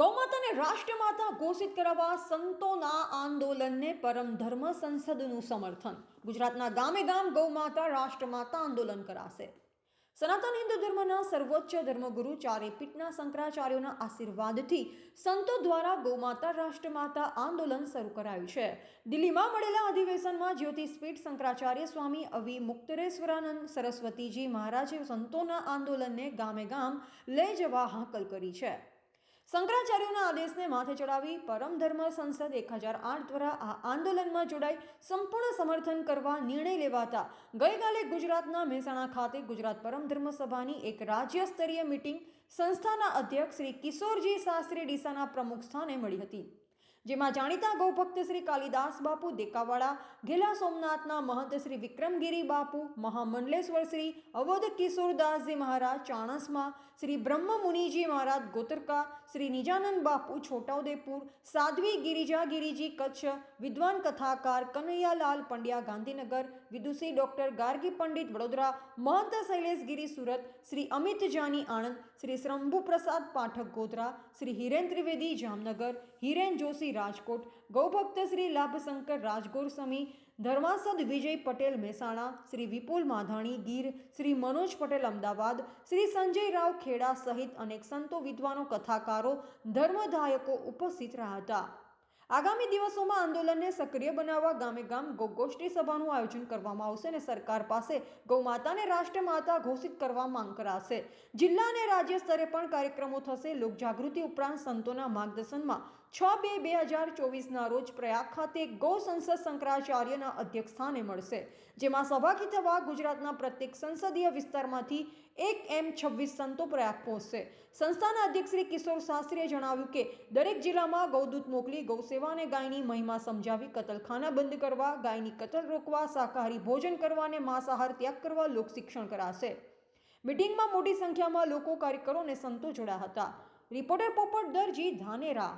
ગૌમાતાને રાષ્ટ્રમાતા ઘોષિત કરાવવા સંતોના આંદોલનને પરમ ધર્મ સંસદનું સમર્થન. ગુજરાતના ગામે ગામ ગૌમાતા રાષ્ટ્રમાતા આંદોલન કરાશે. સનાતન હિન્દુ ધર્મના સર્વોચ્ચ ધર્મગુરુ ચારે પીઠના શંકરાચાર્યોના આશીર્વાદથી સંતો દ્વારા ગૌમાતા રાષ્ટ્રમાતા આંદોલન શરૂ કરાયું છે. દિલ્હીમાં મળેલા અધિવેશનમાં જ્યોતિષપીઠ શંકરાચાર્ય સ્વામી અવિ મુક્તરેશ્વરાનંદ સરસ્વતીજી મહારાજે સંતોના આંદોલનને ગામે ગામ લઈ જવા હાકલ કરી છે. શંકરાચાર્યોના આદેશને માથે ચડાવી પરમ ધર્મ સંસદ એક હજાર આઠ દ્વારા આ આંદોલનમાં જોડાઈ સંપૂર્ણ સમર્થન કરવા નિર્ણય લેવાતા ગઈકાલે ગુજરાતના મહેસાણા ખાતે ગુજરાત પરમ ધર્મ સભાની એક રાજ્ય સ્તરીય મિટિંગ સંસ્થાના અધ્યક્ષ શ્રી કિશોરજી શાસ્ત્રી ડીસાના પ્રમુખ સ્થાને મળી હતી. જેમાં જાણીતા ગૌભક્ત શ્રી કાલિદાસ બાપુ દેકાવાળા, ઘેલા સોમનાથના મહંત શ્રી વિક્રમગીરી બાપુ, મહામંડલેશ્વર શ્રી અવધ કિશોરદાસજી મહારાજ ચાણસમાં, શ્રી બ્રહ્મ મુનિજી મહારાજ ગોતરકા, શ્રી નિજાનંદ બાપુ છોટાઉદેપુર, સાધ્વી ગિરિજા ગિરિજી કચ્છ, વિદ્વાન કથાકાર કનૈયાલાલ પંડ્યા ગાંધીનગર, વિદુષી ડૉક્ટર ગાર્ગી પંડિત વડોદરા, મહંત શૈલેષ ગિરી સુરત, શ્રી અમિત જાની આણંદ, શ્રી શંભુ પ્રસાદ પાઠક ગોધરા, શ્રી હિરેન ત્રિવેદી જામનગર, હિરેન જોશી રાજકોટ, ગૌભક્ત શ્રી લાભશંકર રાજગોરસમી ધર્માસદ વિજય પટેલ મહેસાણા, શ્રી વિપુલ માધાણી ગીર, શ્રી મનોજ પટેલ અમદાવાદ, શ્રી સંજય રાવ ખેડા સહિત અનેક સંતો વિદ્વાનો, કથાકારો, ધર્મદાયકો ઉપસ્થિત રહ્યા હતા. આગામી દિવસોમાં આંદોલનને સક્રિય બનાવવા ગામે ગામ ગોગોષ્ઠી સભાનું આયોજન કરવામાં આવશે અને સરકાર પાસે ગૌમાતાને રાષ્ટ્રમાતા ઘોષિત કરવા માંગ કરાશે. જિલ્લા અને રાજ્ય સ્તરે પણ કાર્યક્રમો થશે. લોકજાગૃતિ ઉપરાંત સંતોના માર્ગદર્શનમાં છ બે બે હજાર ચોવીસના રોજ પ્રયાગ ખાતે ગૌ સંસદ શંકરાચાર્યના અધ્યક્ષસ્થાને મળશે, જેમાં સહભાગી થવા ગુજરાતના પ્રત્યેક સંસદીય વિસ્તારમાંથી એક એમ છવ્વીસ સંતો પ્રયાગ પહોંચશે. સંસ્થાના અધ્યક્ષ શ્રી કિશોર શાસ્ત્રીએ જણાવ્યું કે, દરેક જિલ્લામાં ગૌદૂત મોકલી ગૌસેવા અને ગાયની મહિમા સમજાવી, કતલખાના બંધ કરવા, ગાયની કતલ રોકવા, શાકાહારી ભોજન કરવા અને માંસાહાર ત્યાગ કરવા લોક શિક્ષણ કરાશે. મીટિંગમાં મોટી સંખ્યામાં લોકો, કાર્યકરો અને સંતો જોડાયા હતા. રિપોર્ટર પોપટ દરજી ધાનેરા.